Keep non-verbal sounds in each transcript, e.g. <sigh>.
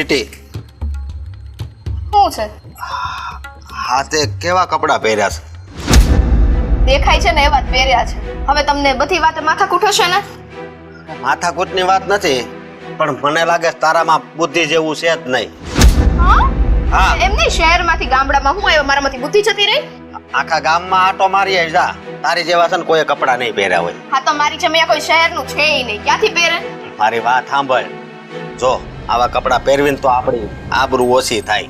Sweetie શું છે? હા તે કેવા કપડાં પહેર્યા છે? દેખાય છે ને એવા જ પહેર્યા છે. હવે તમને બધી વાત માથા કૂઠો છે ને? માથાકૂટની વાત નથી પણ મને લાગે છે તારામાં બુદ્ધિ જેવું છે જ નહીં. હા? હા. એમ નહીં શહેરમાંથી ગામડામાં હું આવ્યો મારામાંથી બુદ્ધિ જતી રહી? આખા ગામમાં આટો મારી આવી જા. તારી જેવા છે ને કોઈ કપડાં નહીં પહેર્યા હોય. હા તો મારી જમ્યા કોઈ શહેરનું છે નહીં. ક્યાંથી પહેરે? મારી વાત સાંભળ. જો આવા કપડાં પહેરવીને તો આપણી આબરૂ ઓછી થાય.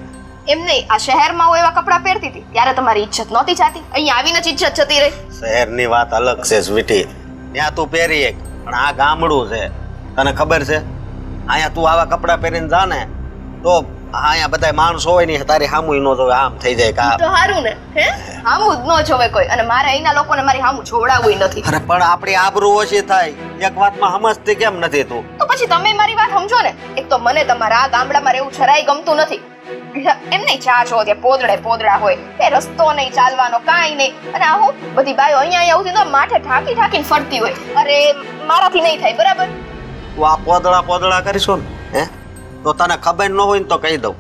એમ નહીં આ શહેરમાં હું એવા કપડાં પહેરતી હતી ત્યારે તમારી ઇજ્જત નહોતી જાતી. અહીંયા આવીને જ ઇજ્જત જતી રહી. શહેરની વાત અલગ છે સ્વીટી. ત્યાં તું પહેરી એક પણ આ ગામડું છે. તને ખબર છે? અહીંયા તું આવા કપડાં પહેરીને જા ને તો અહીંયા બધા માણસો હોય ને તારી હામુ ન જોવે આમ થઈ જાય કા તો હારું ને હે? હામુ જ ન જોવે કોઈ અને મારે અહીંના લોકોને મારી હામુ જોડાવું નથી. અરે પણ આપણી આબરૂ ઓછી થાય. એક વાતમાં સમજતી કેમ નથી તો? પછી તમે મારી વાત સમજો ને. એક તો મને તમારા ગામડામાં રહેવું જરાય ગમતું નથી. એમ નહીં ચા છો ત્યાં પોદળે પોદળા હોય. એ રસ્તો નહીં, ચાલવાનો કાંઈ નહીં. અને આ હું બધી બાયો અહીંયા અહીંયા આવતી તો માથે ઠાકી ઠાકીને ફરતી હોય. અરે, મારાથી નહીં થાય, બરાબર? તું આ પોદળા પોદળા કરીશું ને, હે? તો તને ખબર ન હોય ને તો કહી દઉં.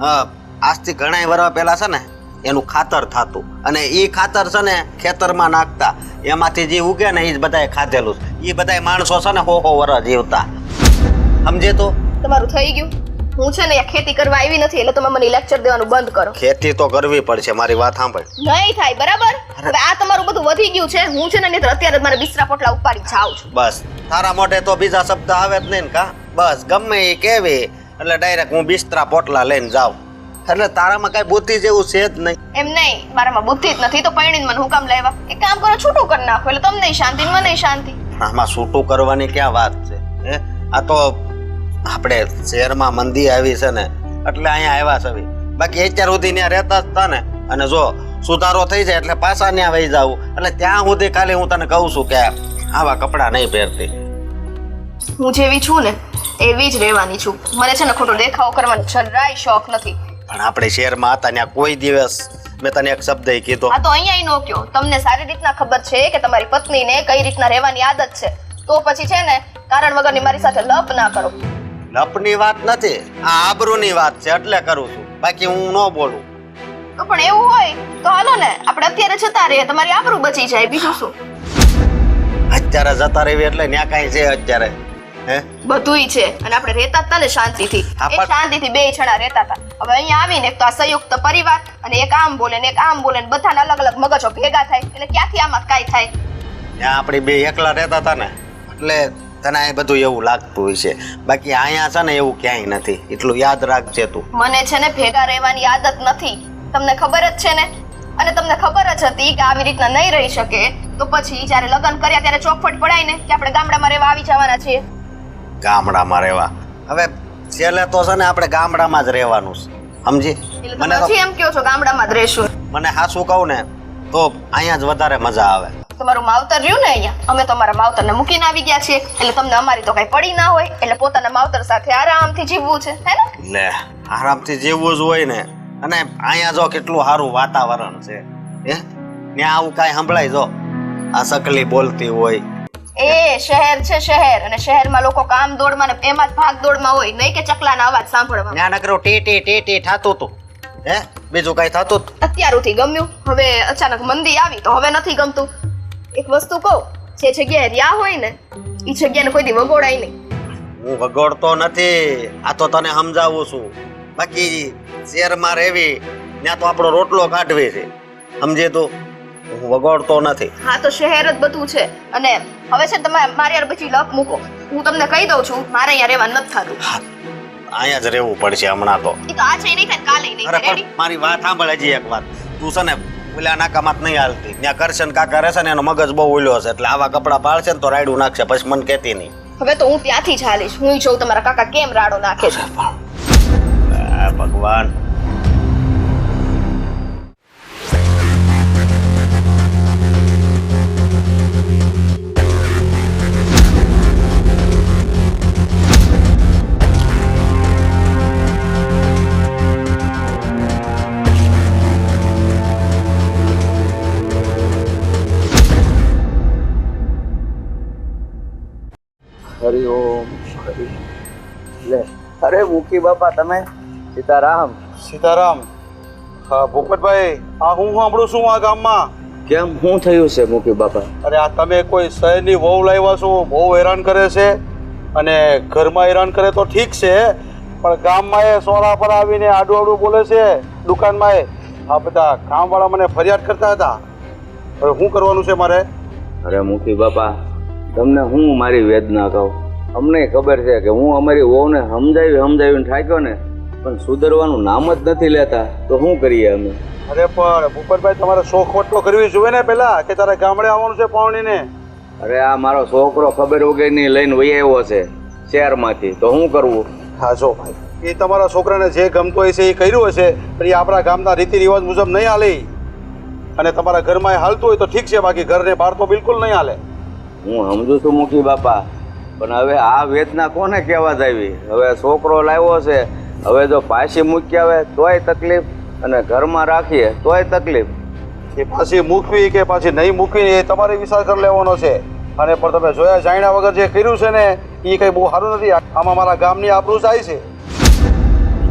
હા, આજથી ઘણા વર્ષ પહેલા છે ને, એનું ખાતર થતું. અને એ ખાતર છે ને ખેતરમાં નાખતા. એમાંથી જે ઉગે ને એ જ બધાએ ખાધેલું એ બધાય માણસો છે ને હો હો વર્ષ જીવતા. સમજે તો? તમારું થઈ ગયું. હું છે ને ખેતી કરવા આવી નથી એટલે તમે મને લેક્ચર દેવાનું બંધ કરો. ખેતી તો કરવી પડશે મારી વાત સાંભળ. નહીં થાય બરાબર? હવે આ તમારું બધું વધી ગયું છે. હું છે ને અત્યારે મારા બિસ્તરા પોટલા ઉપાડી જાઉં છું. બસ. તારા મોઢે તો બીજા શબ્દ આવે જ નહીં કા? બસ ગમે એ કેવી એટલે ડાયરેક્ટ હું બિસ્તરા પોટલા લઈને જાઉં. એટલે તારામાં કઈ બુદ્ધિ જેવું છે જ નહીં. એમ નહીં મારામાં બુદ્ધિ જ નથી તો પૈણીને મને હું કામ લેવા એક કામ કરો છૂટું કરી નાખો એટલે તમને શાંતિ મને શાંતિ. આમાં છૂટું કરવાની ક્યાં વાત છે હે? આ તો આપણે શહેરમાં મંદી આવી છે ને એટલે અહીંયા આવ્યા છે. બાકી અત્યાર સુધી ત્યાં રહેતા જ હતા ને. અને જો સુધારો થઈ જાય એટલે પાછા ત્યાં વહી જાવ. એટલે ત્યાં સુધી ખાલી હું તને કહું છું કે આવા કપડાં નહીં પહેરતી. હું જેવી છું ને એવી જ રહેવાની છું. મને છે ને ખોટો દેખાવો કરવાનો જરાય શોખ નથી. પણ આપણે શહેરમાં હતા ત્યાં કોઈ દિવસ મેં તને એક શબ્દ કીધો. આ તો અહીંયા નો કયો. તમને સારી રીતના ખબર છે કે તમારી પત્નીને કઈ રીતના રહેવાની આદત છે? તો પછી છે ને કારણ વગરની મારી સાથે લપ ના કરો. લપની વાત નથી આ આબરૂની વાત છે એટલે કરું છું. બાકી હું ન બોલું. તો પણ એવું હોય તો હાલો ને આપણે અત્યારે જતા રહીએ તમારી આબરૂ બચી જાય બીજું શું? અત્યારે જતા રહેવી એટલે ત્યાં કાંઈ છે અત્યારે હે? બધુંય છે અને આપણે રહેતા હતા ને શાંતિથી. એ શાંતિથી બે જણા રહેતા હતા હવે અહીંયા આવીને એક તો આ સંયુક્ત પરિવાર અને એક આમ બોલે ને એક આમ બોલે ને બધાને અલગ અલગ મગજો ભેગા થાય એટલે ક્યાંથી આમાં કાંઈ થાય? ત્યાં આપણે બે એકલા રહેતા હતા ને એટલે તને આ બધું એવું લાગતું હોય છે બાકી અહીંયા છે ને એવું ક્યાંય નથી. એટલું યાદ રાખજે તું. મને છે ને ભેગા રહેવાની આદત નથી. તમને ખબર જ છે ને? અને તમને ખબર જ હતી કે આવી રીતના નહીં રહી શકે. તો પછી જ્યારે લગ્ન કર્યા ત્યારે ચોખવટ પડાય ને કે આપણે ગામડામાં રહેવા આવી જવાના છીએ. ગામડામાં રહેવા. હવે છેલ્લે તો છે ને આપણે ગામડામાં જ રહેવાનું છે. સમજી? મને એમ કહો છો ગામડામાં જ રહેશું. મને હાસું કહું ને તો અહીંયા જ વધારે મજા આવે. તમારું માવતર રહ્યું ને અહીંયા? અમે તમારા માવતરને મૂકીને આવી ગયા છીએ. એટલે તમને અમારી તો કઈ પડી ના હોય. એટલે પોતાના માવતર સાથે આરામથી જીવવું છે હે ને? લે આરામથી જીવવું જ હોય ને. અને અહીંયા જો કેટલું સારું વાતાવરણ છે હે? ત્યાં આવું કાંઈ સંભળાય જો. આ સકલી બોલતી હોય. એ શહેર છે શહેર. અને શહેરમાં લોકો કામ દોડમાં ને એમાં જ ભાગ દોડમાં હોય. નહીં કે ચકલાના અવાજ સાંભળવા ના નકરો ટે ટે ટે ટે થાતું હતું હે? બીજું કાંઈ થતું અત્યારથી ગમ્યું. હવે અચાનક મંદી આવી તો હવે નથી ગમતું. એક વસ્તુ કહું જે જગ્યાએ રહ્યા હોય ને એ જગ્યાને કોઈ દી વગોડાય નહીં. હું વગોડતો નથી આ તો તને સમજાવું છું. બાકી શેરમાં રહેવી ત્યાં તો આપણો રોટલો કાઢવે છે. સમજે તો? હું વગોડતો નથી. હા તો શહેર જ બધું છે. અને હવે છે તમે મારી યાર પછી લક મૂકો. હું તમને કહી દઉં છું મારે અહીંયા રહેવા નથી થતું. અહીંયા જ રહેવું પડશે હમણાં તો. એ તો આજે નહીં થાય કાલે નહીં અરે પણ મારી વાત સાંભળ હજી એક વાત તું છે ને ઓલા નાકામાં જ નહીં હાલતી. ત્યાં કરશન કાકા રહેશે ને એનો મગજ બહુ ઓલ્યો છે. એટલે આવા કપડાં પાડશે ને તો રાયડું નાખશે. પછી મને કહેતી નહીં. હવે તો હું ત્યાંથી જ હાલીશ. હું જોઉં તમારા કાકા કેમ રાડો નાખે છે? ભગવાન. હરિ ઓમ લે અરે મૂકી બાપા તમે સીતારામ. સીતારામ. હા ભૂપતભાઈ આ હું સાંભળું છું આ ગામમાં. કેમ શું થયું છે મૂકી બાપા? અરે આ તમે કોઈ શહેરની વહુ લાવ્યા છો બહુ હેરાન કરે છે. અને ઘરમાં હેરાન કરે તો ઠીક છે પણ ગામમાં એ સોરા પર આવીને આડું આડું બોલે છે દુકાનમાં એ. આ બધા કામવાળા મને ફરિયાદ કરતા હતા. હવે શું કરવાનું છે મારે? અરે મૂકી બાપા તમને હું મારી વેદના કહું? અમને ખબર છે કે હું અમારી વહુને સમજાવી સમજાવીને થાક્યો ને પણ સુધરવાનું નામ જ નથી લેતા તો શું કરીએ અમે? અરે પણ ભૂપતભાઈ તમારે શોખ તો કરવી જોઈએ ને પેલા કે તારે ગામડે આવવાનું છે પાવણીને અરે આ મારો છોકરો ખબર વગરની લઈને વહી આવ્યો છે શહેરમાંથી. તો શું કરવું? હા જો ભાઈ એ તમારા છોકરાને જે ગમતો હોય છે એ કર્યું હશે પણ એ આપણા ગામના રીતિ રિવાજ મુજબ નહીં હાલે અને તમારા ઘરમાં એ હાલતું હોય તો ઠીક છે બાકી ઘરને બહાર તો બિલકુલ નહીં હાલે. હું સમજુ છું મૂકી બાપા પણ હવે આ વેદના કોને કહેવા આવી હવે છોકરો લાવ્યો છે હવે જો પાછી મૂકી આવે તોય તકલીફ અને ઘરમાં રાખીએ તોય તકલીફ. એ પાછી મૂકવી કે પાછી નહીં મૂકવી એ તમારે વિચાર કરી લેવાનો છે. અને પણ તમે જોયા જાણ્યા વગર જે કર્યું છે ને એ કંઈ બહુ સારું નથી. આમાં મારા ગામની આબરૂ જાય છે.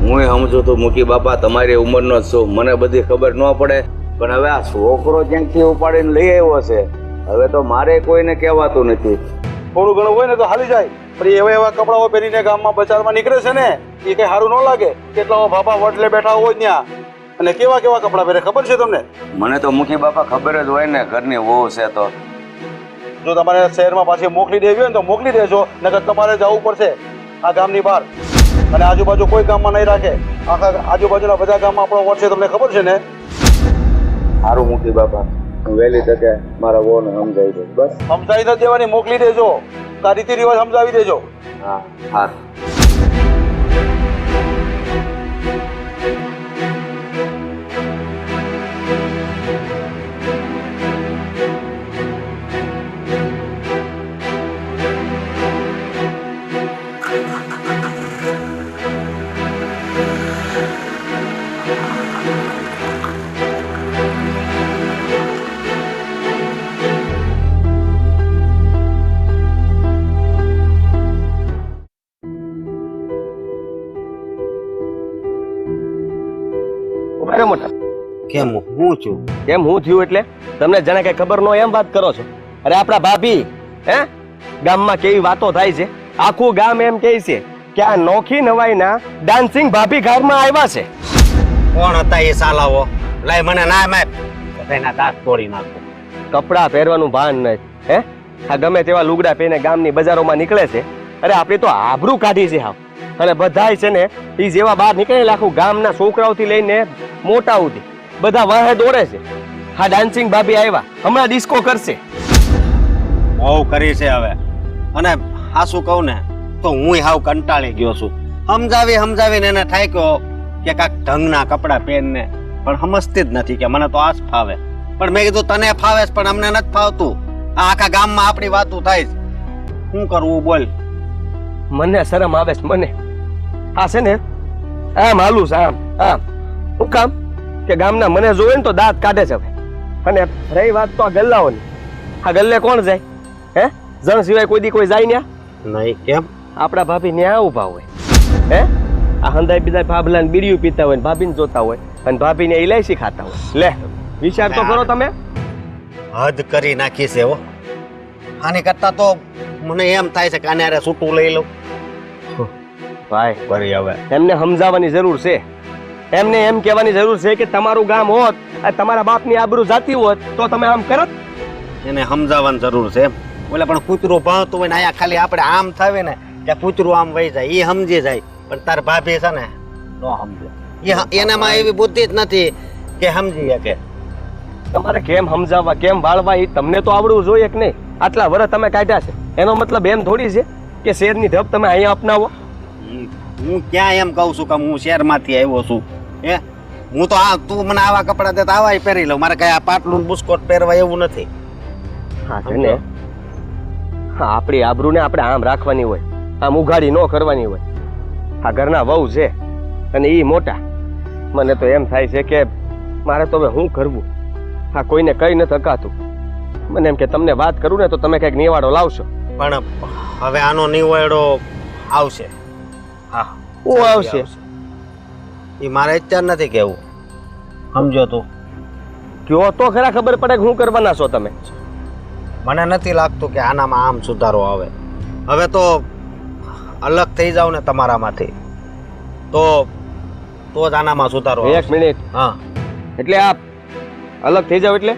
હું સમજુ તો મૂકી બાપા તમારી ઉંમરનો જ છું. મને બધી ખબર ન પડે. પણ હવે આ છોકરો ક્યાંકથી ઉપાડીને લઈ આવ્યો છે? હવે તો મારે કોઈને કહેવાતું નથી. થોડું ઘણું હોય ને તો હાલી જાય. પણ એવા એવા કપડાઓ પહેરીને ગામમાં બજારમાં નીકળે છે ને એ કંઈ સારું ન લાગે. કેટલા બાપા વડલે બેઠા હોય ત્યાં. અને કેવા કેવા કપડાં પહેરે ખબર છે તમને? મને તો મુખી બાપા ખબર જ હોય ને ઘરની વહુ છે તો. જો તમારે શહેરમાં પાછી મોકલી દેવી હોય ને તો મોકલી દેજો નકર તમારે જવું પડશે આ ગામની બહાર. અને આજુબાજુ કોઈ ગામમાં નહીં રાખે. આખા આજુબાજુના બધા ગામમાં આપણો વોટ છે તમને ખબર છે ને? સારું મુખી બાપા. વહેલી તકે મારા વહુને સમજાવી દઈશ બસ. સમજાવી નથી દેવાની મોકલી દેજો. તારી રીતિ રિવાજ સમજાવી દેજો. હા હા. અરે મોટા? કેમ? હું છું. કેમ? હું થયું એટલે? તમને જાણે કઈ ખબર ન એમ વાત કરો છો. અરે આપણા ભાભી હે? ગામમાં કેવી વાતો થાય છે. આખું ગામ એમ કહે છે કે આ નોખી નવાઈના ડાન્સિંગ ભાભી ઘરમાં આવ્યા છે. કોણ હતા એ સાલાવો લાય મને ના માપ એના દાંત તોડી નાખો. કપડાં પહેરવાનું ભાન નહીં હે? આ ગમે તેવા લુગડા પહેરીને ગામની બજારોમાં નીકળે છે. અરે આપણી તો આબરૂ કાઢી છે હાવ. અને બધાય છે ને એ જેવા બહાર નીકળે આખું ગામના છોકરાઓથી લઈને મોટા સુધી, બધા વાહે દોડે છે. હા, ડાન્સિંગ ભાભી આવ્યા હમણાં ડિસ્કો કરશે. બહુ કરી છે હવે. અને આ શું કહું ને, તો હું હાવ કંટાળી ગયો છું. સમજાવી સમજાવીને એને ઠાક્યો કે કાંક ઢંગના કપડાં પહેરને. પણ સમજતી જ નથી કે મને તો આ જ ફાવે. પણ મેં કીધું, તને ફાવે પણ અમને નથી ફાવતું. આ આખા ગામમાં આપણી વાતું થાય શું કરવું બોલ. મને શરમ આવે છે મને. આ છે ને આમ હાલું છે આમ આમ. શું કામ? કે ગામના મને જોવે ને તો દાંત કાઢે છે અને રહી વાત તો આ ગલ્લાઓની. આ ગલ્લે કોણ જાય? હે? જણ સિવાય કોઈ દી કોઈ જાય ન્યા? નહીં કેમ? આપણા ભાભી ન્યા ઊભા હોય. હે? આ હંધાઈ બીજા ભાભલાને બીડીયું પીતા હોય ને ભાભીને જોતા હોય અને ભાભીને ઇલાયચી ખાતા હોય. લે વિચાર તો કરો તમે. હદ કરી નાખી છે હો. આની કરતા તો મને એમ થાય છે કે આને સૂટું લઈ લઉં. ભાઈ ભરી હવે. એમને સમજાવવાની જરૂર છે. એમને એમ કહેવાની જરૂર છે કે તમારું ગામ હોત આ તમારા બાપની આબરૂ જાતી હોત તો તમે આમ કરત? એને સમજાવવાની જરૂર છે. એમ ઓલા પણ કૂતરો ભાવતું હોય ને અહીંયા ખાલી આપણે આમ થાવે ને કે કૂતરું આમ વહી જાય. એ સમજી જાય. પણ તાર ભાભી છે ને ન સમજે. એનામાં એવી બુદ્ધિ જ નથી કે સમજી શકે. તમારે કેમ સમજાવવા કેમ વાળવા એ તમને તો આવડવું જોઈએ કે નહીં? આટલા વર્ષ તમે કાઢ્યા છે. એનો મતલબ એમ થોડી છે કે શેરની ધપ તમે અહીંયા અપનાવો. હું- ક્યાં એમ કહું છું કે હું શહેરમાંથી આવ્યો છું હે? હું તો આ તું મને આવા કપડાં દેતા તો આવા પહેરી લઉં. મારે કઈ આ પાટલું બુસ્કોટ પહેરવા એવું નથી. હા છે ને હા આપણી આબરૂને આપણે આમ રાખવાની હોય. આમ ઉઘાડી ન કરવાની હોય. આ ઘરના વહુ છે અને એ મોટા. મને તો એમ થાય છે કે મારે તો હવે શું કરવું? હા કોઈને કઈ નથી અકાતું મને એમ કે તમને વાત કરું ને તો તમે કંઈક નિવાડો લાવશો. પણ હવે આનો નિવાડો આવશે. હા હું આવશે એ મારે અત્યાર નથી કેવું સમજો તું. કયો તો ખરા ખબર પડે કે શું કરવાના છો તમે? મને નથી લાગતું કે આનામાં આમ સુધારો આવે. હવે તો અલગ થઈ જાવ ને તમારામાંથી. તો તો જ આનામાં સુધારો એક મિનિટ. હા. એટલે આપ અલગ થઈ જાવ એટલે?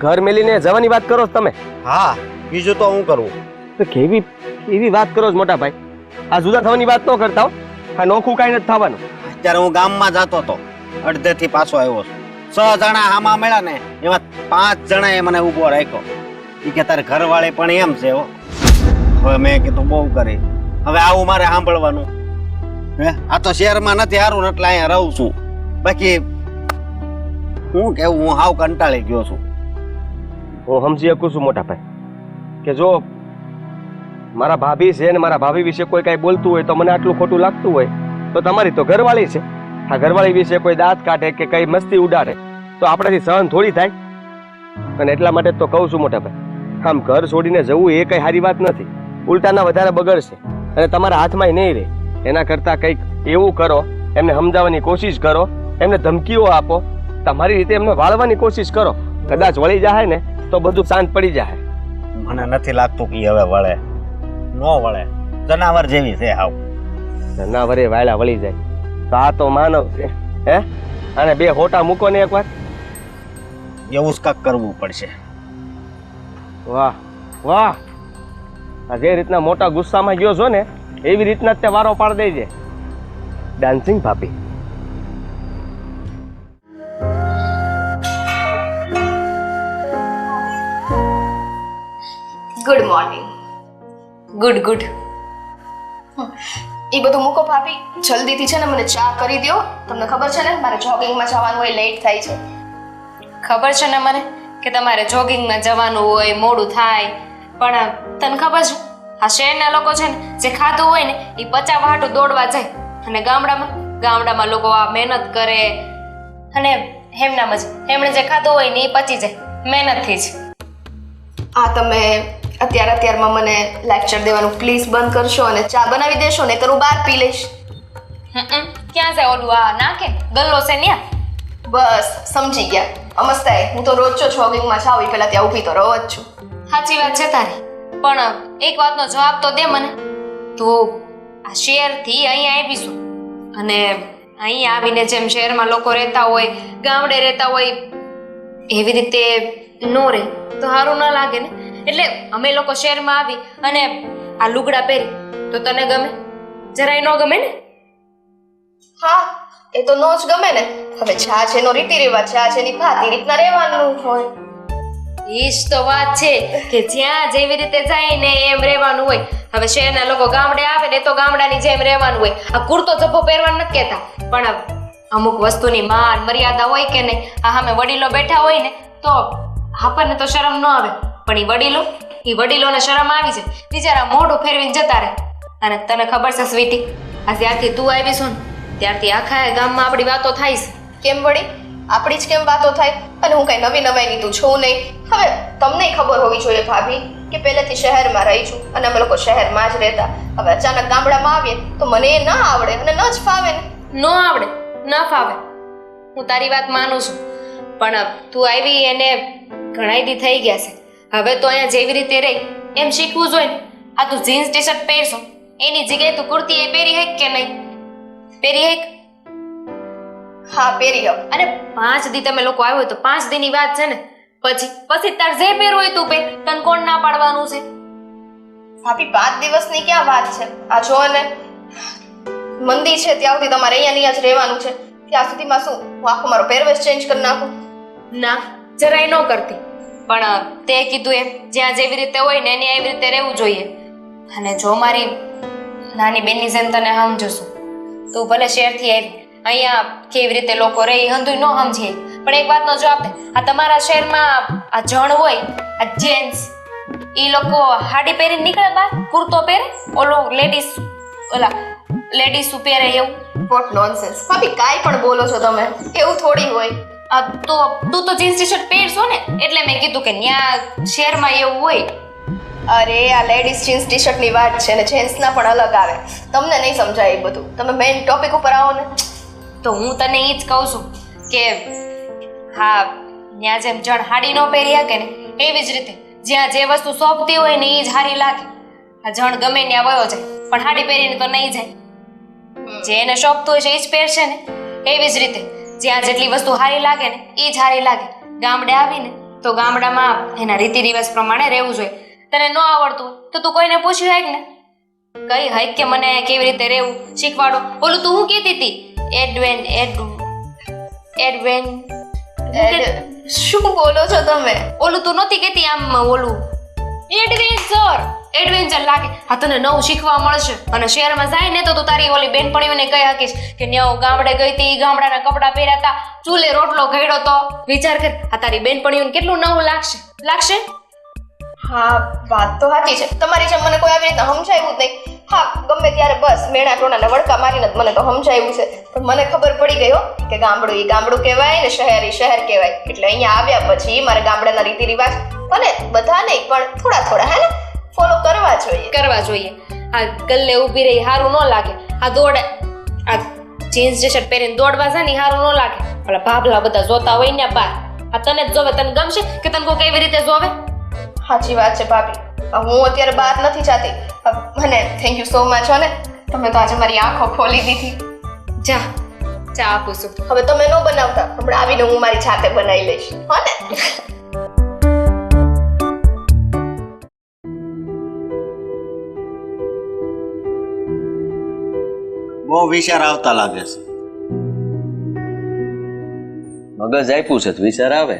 ઘર મેલીને જવાની વાત કરો તમે? હા. બીજું તો હું કરવું તો કેવી કેવી વાત કરો છો મોટા ભાઈ? આ જુદા થવાની વાત ન કરતા હો. આ નોખું કાંઈ નથી થવાનું. અત્યારે હું ગામમાં જતો હતો અડધેથી પાછો આવ્યો છું. છ જણા આમાં મળ્યા ને એમાં પાંચ જણાએ મને ઊભો રાખ્યો. એ કે તારે ઘરવાળે પણ એમ છે હો. હવે મેં કીધું બહુ કરી. હવે આવું મારે સાંભળવાનું. હે? આ તો શહેરમાં નથી સારું એટલે અહીંયા રહું છું. બાકી હું કેવું હું હાવ કંટાળી ગયો છું. હું સમજી શકું છું મોટા ભાઈ. કે જો મારા ભાભી છે ને મારા ભાભી વિશે કોઈ કાંઈ બોલતું હોય તો મને આટલું ખોટું લાગતું હોય, તો તમારી તો ઘરવાળી છે. આ ઘરવાળી વિશે કોઈ દાંત કાઢે કે કઈ મસ્તી ઉડાડે, તો આપણાથી સહન થોડી થાય. અને એટલા માટે તો કહું છું મોટા ભાઈ, આમ ઘર છોડીને જવું એ કઈ સારી વાત નથી. ઉલટાના વધારે બગડશે અને તમારા હાથમાં નહીં રહે. એના કરતાં કંઈક એવું કરો, એમને સમજાવવાની કોશિશ કરો, એમને ધમકીઓ આપો. તમારી રીતે એમને વાળવાની કોશિશ કરો. કદાચ વળી જાય ને, તો બધું શાંત પડી જાય મને નથી લાગતું કે હવે વળે. નો વળે. જનાવર જેવી છે હાવ. જનાવરે વાયલા વળી જાય. તો આ તો માનવ છે. હે? અને બે હોટા મૂકો ને એકવાર. એવું જ કાંક કરવું પડશે. વાહ વાહ. આ જે રીતના મોટા ગુસ્સામાં ગયો છો ને એવી રીતના જ તે વારો પાડ દેજે. ડાન્સિંગ ભાભી. ગુડ મોર્નિંગ ગુડ ગુડ એ બધું મૂકો ભાભી જલ્દીથી છે ને મને ચા કરી દો તમને ખબર છે ને મારે જોગિંગમાં જવાનું હોય લેટ થાય છે. ખબર છે ને મને કે તમારે જોગિંગમાં જવાનું હોય મોડું થાય. પણ તને ખબર છે આ શહેરના લોકો છે ને જે ખાધું હોય ને એ પચા વાટું દોડવા જાય. અને ગામડામાં ગામડામાં લોકો આ મહેનત કરે. અને એમનામ જ એમણે જે ખાધું હોય ને એ પચી જાય. મહેનતથી જ. આ તમે અત્યારે અત્યારમાં મને લેક્ચર દેવાનું પ્લીઝ બંધ કરશો અને ચા બનાવી દેશો ને હું બહાર પી લઈશ. હમ, ક્યાં જાય ઓલું? આ નાખે ગલ્લો છે ન્યા? બસ સમજી ગયા. અમસ્તાય હું તો રોજ જો જોગિંગમાં એ પહેલા ત્યાં ઊભી તો રહો જ છું. સાચી વાત છે તારી. પણ એક વાતનો જવાબ તો દે મને. તો આ શેરથી અહીંયા આવીશું. અને અહીં આવીને જેમ શહેરમાં લોકો રહેતા હોય ગામડે રહેતા હોય એવી રીતે નો રહે. તો સારું ન લાગે ને? એટલે અમે લોકો શહેરમાં આવી અને આ લુગડા પહેરી તો તને ગમે? જરાય ન ગમે ને? હા એ તો નો જ ગમે ને. હવે ચા છે એનો રીતિ રિવાજ ચા છે એની ભાત રીતના રહેવાનું હોય. ઈ જ તો વાત છે કે જ્યાં જેવી રીતે જાય ને એમ રહેવાનું હોય. હવે શહેરના લોકો ગામડે આવે ને તો ગામડાની જેમ રહેવાનું હોય. આ કુર્તો જભ્ભો પહેરવાનું નથી કહેતા. પણ અમુક વસ્તુની માન મર્યાદા હોય કે નહીં આ સામે વડીલો બેઠા હોય ને તો આપણને તો શરમ ન આવે. પણ એ વડીલો એ વડીલોને શરમ આવી છે. બિચારા મોઢું ફેરવીને જતા રહે. અને તને ખબર છે સ્વીટી આ ત્યારથી તું આવી છું ને ત્યારથી આખા ગામમાં આપણી વાતો થાય છે. કેમ વળી? આપણી જ કેમ વાતો થાય? અને હું કઈ નવી નવાઈની તું છું નહીં. હવે તમને ખબર હોવી જોઈએ ભાભી કે પહેલેથી શહેરમાં રહી છું અને અમે લોકો શહેરમાં જ રહેતા. હવે અચાનક ગામડામાં આવીએ તો મને એ ના આવડે અને ન જ ફાવે ને. ન આવડે ન ફાવે. હું તારી વાત માનું છું. પણ તું આવી એને ઘણાય દી થઈ ગયા છે. હવે તો અહીંયા જેવી રીતે રહી એમ શીખવું જોઈએ આ તું જીન્સ ટી શર્ટ પહેરશો એની જગ્યાએ તું કુર્તી એ પહેરી હેક કે નહીં? પહેરી હેક? હા પહેરી હવ અને પાંચ દી તમે લોકો આવ્યો તો પાંચ દીની વાત છે ને? પછી પછી તાર જે પહેરવું હોય તું પહેર તને કોણ ના પાડવાનું છે? ભાભી પાંચ દિવસની ક્યાં વાત છે? આ જો ને મંદી છે ત્યાં સુધી તમારે અહીંયા અહીંયા જ રહેવાનું છે. ત્યાં સુધીમાં શું હું આખો મારો પહેરવેશ ચેન્જ કરી નાખું? ના જરાય ન કરતી. પણ તે કીધું એમ, જ્યાં જેવી રીતે હોય ને એની એવી રીતે રહેવું જોઈએ. અને જો મારી નાની બેનની જેમ તને સમજશું તું ભલે શહેરથી આવી, અહીંયા કેવી રીતે લોકો રહે એ ન સમજીએ પણ એક વાતનો જવાબ દે, આ તમારા શહેરમાં આ જણ હોય, આ જેન્ટ્સ એ લોકો હાડી પહેરીને નીકળે બહાર, કુર્તો પહેરે, ઓલો લેડીઝ ઓલા લેડીઝ પહેરે એવું? વોટ નોનસેન્સ ભાભી, કાંઈ પણ બોલો છો તમે. એવું થોડી હોય. આ તો તું તો જીન્સ ટી શર્ટ પહેરશો ને એટલે મેં કીધું કે ન્યા શહેરમાં એવું હોય. અરે આ લેડીઝ જીન્સ ટી શર્ટ વાત છે ને જેન્ટ્સના પણ અલગ આવે. તમને નહીં સમજાય એ બધું. તમે મેઇન ટોપિક ઉપર આવો ને. તો હું તને એ જ કહું છું કે હા ત્યાં જેમ જણ હાડી ન પહેરી શકે ને એવી જ રીતે જ્યાં જે વસ્તુ સોંપતી હોય ને એ જ હારી લાગે. આ જણ ગમે ત્યાં વયો જાય પણ હાડી પહેરીને તો નહીં જાય. જે એને શોભતું હોય છે એ જ પહેરશે ને. એવી જ રીતે જ્યાં જેટલી વસ્તુ હારી લાગે ને એ જ હારી લાગે. ગામડે આવીને તો ગામડામાં એના રીતિ રિવાજ પ્રમાણે રહેવું જોઈએ. તને ન આવડતું તો તું કોઈને પૂછ્યું હેક ને? કઈ હૈક કે મને કેવી રીતે રહેવું? શીખવાડો. ઓલું તું હું કહેતી હતી? એડવેન એડ એડવેન એડ- શું બોલો છો તમે? ઓલું તું નહોતી કહેતી આમ ઓલું? એડવેન્ચર! એડવેન્ચર લાગે. આ તને નવું શીખવા મળશે. અને શહેરમાં જાય ને તો તું તારી ઓલી બેનપણીઓને કહી શકીશ કે ન્યા હું ગામડે ગઈ હતી ગામડાના કપડાં પહેર્યા હતા, ચૂલે રોટલો ઘડ્યો તો. વિચાર કર, આ તારી બેનપણીઓને કેટલું નવું લાગશે. લાગશે? હા, વાત તો સાચી છે. તમારી જેમ મને કોઈ આવી રીતે સમજાવ્યું જ નહીં. હા, ગમે ત્યારે બસ મેણા ટોણાને વડકા મારીને મને તો સમજાવ્યું છે. પણ મને ખબર પડી ગયો કે ગામડું એ ગામડું કહેવાય ને શહેર એ શહેર કહેવાય. એટલે અહીંયા આવ્યા પછી મારે ગામડાના રીતિ રિવાજ અને બધા નહીં પણ થોડા થોડા, હે ને? ફોલો કરવા જોઈએ. કરવા જોઈએ. આ ગલ્લે ઊભી રહી સારું ન લાગે. આ દોડ. આ જીન્સ ટી શર્ટ પહેરીને દોડવા છે ને સારું ન લાગે. ઓલા ભાભલા બધા જોતા હોય ને બાર. આ તને જ જોવે તને ગમશે કે તને કોઈ કેવી રીતે જોવે? સાચી વાત છે ભાભી. હું અત્યારે બહાર નથી જાતી. મને થેન્ક યુ સો મચ હો ને. તમે તો આજે મારી આંખો ખોલી દીધી. જા. ચા આપું છું. હવે તમે ન બનાવતા. હમણાં આવીને હું મારી જાતે બનાવી લઈશ. હો ને. બહુ વિચાર આવતા લાગે છે. મગજ આપ્યું છે વિચાર આવે.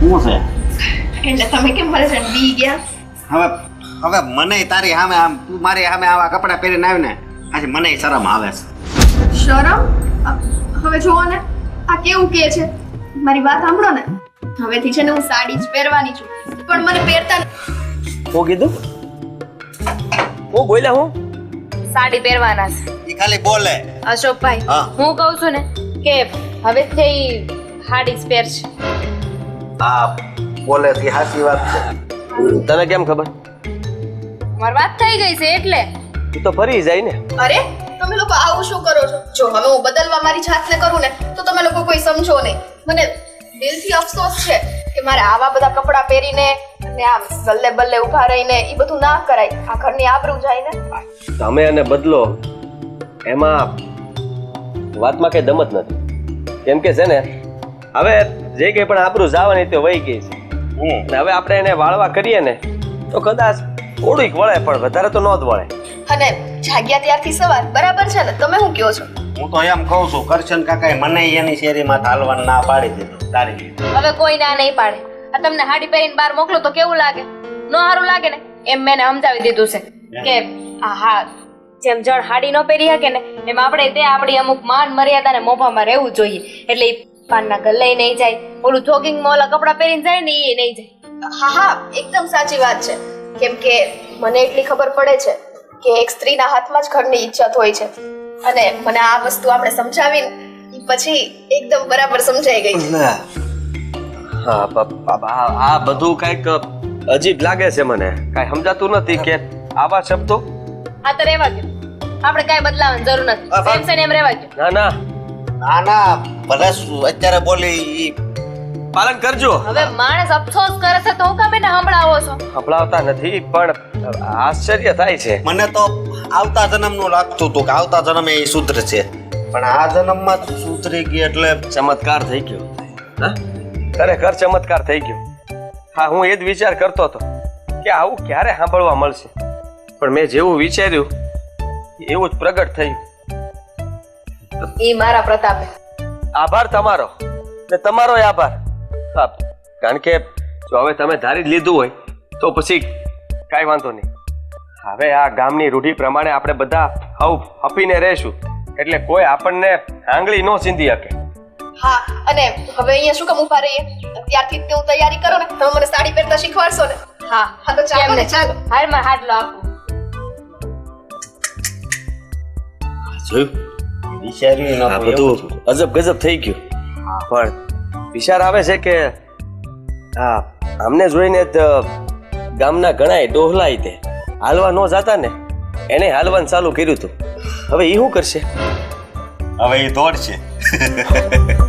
શું છે? એટલે તમે કેમ મારે છે બી ગયા? હવે હવે મને તારી સામે આમ તું મારી સામે આવા કપડાં પહેરીને આવીને આજે મને શરમ આવે છે. શરમ? હવે જુઓ ને આ કેવું કે છે? મારી વાત સાંભળો ને. હવેથી છે ને હું સાડી જ પહેરવાની છું. પણ મને પહેરતા હું કીધું હું બોલ્યા હું? સાડી પહેરવાના છે. એ ખાલી બોલે. અશોકભાઈ હા. હું કહું છું ને કે હવે થઈ હાડી જ પહેરશે. આ બોલે થી સાચી વાત છે. તને કેમ ખબર? મારી વાત થઈ ગઈ છે એટલે. તું તો ફરી જાય ને. અરે તમે લોકો આવું શું કરો છો? જો હવે હું બદલવા મારી જાતને કરું ને તો તમે લોકો કોઈ સમજો નહીં. મને દિલથી અફસોસ છે. કે મારે આવા બધા કપડાં પહેરીને અને આમ ગલ્લે બલ્લે ઊભા રહીને એ બધું ના કરાય. આ ઘરની આબરૂ જાય ને. તમે અને બદલો એમાં વાતમાં કઈ દમત નથી. કેમ કે છે ને હવે જે કઈ પણ આબરૂ જવાની તે વહી ગઈ છે. હું હવે આપણે એને વાળવા કરીએ ને તો કદાચ થોડીક વળે પણ વધારે તો ન જ વળે. અને જાગ્યા ત્યારથી સવાર બરાબર છે ને? તમે શું કહો છો? હું તો એમ કહું છું કરશન કાકાએ મને એની શેરીમાં હાલવાનું ના પાડી દીધું. તારી હવે કોઈ ના નહીં પાડે. આ તમને હાડી પહેરીને બહાર મોકલો તો કેવું લાગે? નો સારું લાગે ને? એમ મેં એને સમજાવી દીધું છે કે આ હા જેમ જણ હાડી ન પહેરી શકે ને એમ આપણે તે આપણી અમુક માન મર્યાદા ને મોભામાં રહેવું જોઈએ. એટલે એ પાનના ગલ્લે નહીં જાય. ઓલું જોગિંગ ઓલા કપડાં પહેરીને જાય ને એ નહીં જાય. હા હા એકદમ સાચી વાત છે. કેમ કે મને એટલી ખબર પડે છે કે એક સ્ત્રીના હાથમાં જ ઘરની ઈજ્જત હોય છે. અને મને આ વસ્તુ આપણે સમજાવીને પછી એકદમ બરાબર સમજાઈ ગઈ. હા આ બધું કંઈક અજીબ લાગે છે મને. કઈ સમજાતું નથી કે આવા શબ્દો? આ તો રહેવા દો આપણે કઈ બદલાવાની જરૂર નથી. સેમ સેમ એમ રહેવા દો ના ના. ના ના ભલે અત્યારે બોલી પાલન કરજો. હવે માણસ અફસોસ કરે છે તો હું કામ એને સંભળાવો છો? સંભળાવતા નથી પણ આશ્ચર્ય થાય છે. મને તો આવતા જન્મનું લાગતું હતું કે આવતા જન્મે એ શુદ્ર છે. પણ આ જન્મમાં જ સુધરી ગઈ એટલે ચમત્કાર થઈ ગયો. હા? ખરેખર ચમત્કાર થઈ ગયો. હા હું એ જ વિચાર કરતો હતો કે આવું ક્યારે સાંભળવા મળશે. પણ મેં જેવું વિચાર્યું એવું જ પ્રગટ થયું. એ મારા પ્રતાપે. આભાર તમારો. ને તમારો આભાર. કારણ કે જો હવે તમે ધારી લીધું હોય તો પછી કાંઈ વાંધો નહીં. હવે આ ગામની રૂઢી પ્રમાણે આપણે બધા હવ હપીને રહેશું. એટલે કોઈ આપણને આંગળી ન સીંધી શકે. હા અને હવે અહીંયા શું કામ ઊભા રહીએ? ત્યારથી જ હું તૈયારી કરો ને તમે મને સાડી પહેરતા શીખવાડશો ને? હા. હા તો ચાલો ને ચાલો. હાલમાં હાથ લો જોયું આ બધું અજબ ગજબ થઈ ગયું. પણ વિચાર આવે છે કે હા અમને જોઈને ગામના ઘણાય ડોહલાય તે. હાલવા ન જાતા ને એને હાલવાનું ચાલુ કર્યું હતું. હવે એ શું કરશે? હવે એ દોડશે. <laughs>